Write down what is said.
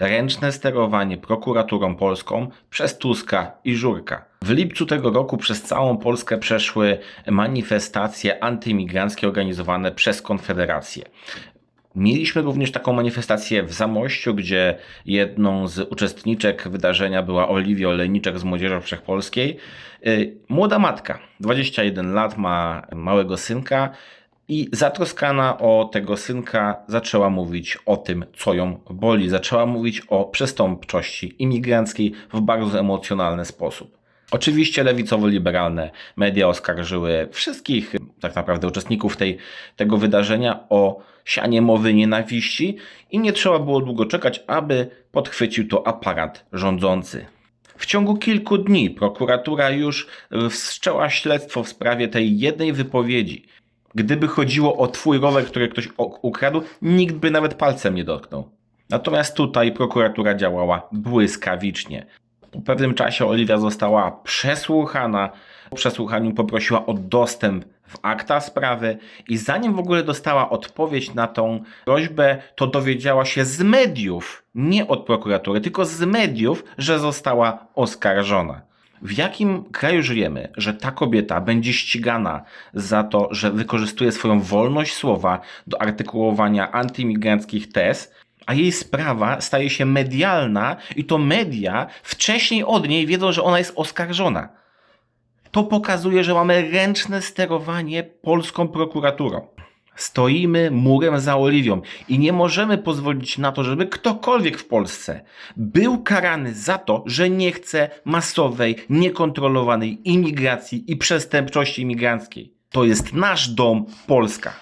ręczne sterowanie prokuraturą polską przez Tuska i Żurka. W lipcu tego roku przez całą Polskę przeszły manifestacje antyimigranckie organizowane przez Konfederację. Mieliśmy również taką manifestację w Zamościu, gdzie jedną z uczestniczek wydarzenia była Oliwia Olejniczek z Młodzieży Wszechpolskiej. Yy, Młoda matka, 21 lat, ma małego synka i zatroskana o tego synka zaczęła mówić o tym, co ją boli. Zaczęła mówić o przestępczości imigranckiej w bardzo emocjonalny sposób. Oczywiście lewicowo-liberalne media oskarżyły wszystkich tak naprawdę uczestników tej, tego wydarzenia o sianie mowy nienawiści i nie trzeba było długo czekać, aby podchwycił to aparat rządzący. W ciągu kilku dni prokuratura już wszczęła śledztwo w sprawie tej jednej wypowiedzi. Gdyby chodziło o twój rower, który ktoś ukradł, nikt by nawet palcem nie dotknął. Natomiast tutaj prokuratura działała błyskawicznie. Po pewnym czasie Oliwia została przesłuchana. Po przesłuchaniu poprosiła o dostęp w akta sprawy i zanim w ogóle dostała odpowiedź na tą prośbę, to dowiedziała się z mediów, nie od prokuratury, tylko z mediów, że została oskarżona. W jakim kraju żyjemy, że ta kobieta będzie ścigana za to, że wykorzystuje swoją wolność słowa do artykułowania antyimigranckich tez, a jej sprawa staje się medialna i to media wcześniej od niej wiedzą, że ona jest oskarżona. To pokazuje, że mamy ręczne sterowanie polską prokuraturą. Stoimy murem za Oliwią i nie możemy pozwolić na to, żeby ktokolwiek w Polsce był karany za to, że nie chce masowej, niekontrolowanej imigracji i przestępczości imigranckiej. To jest nasz dom, Polska.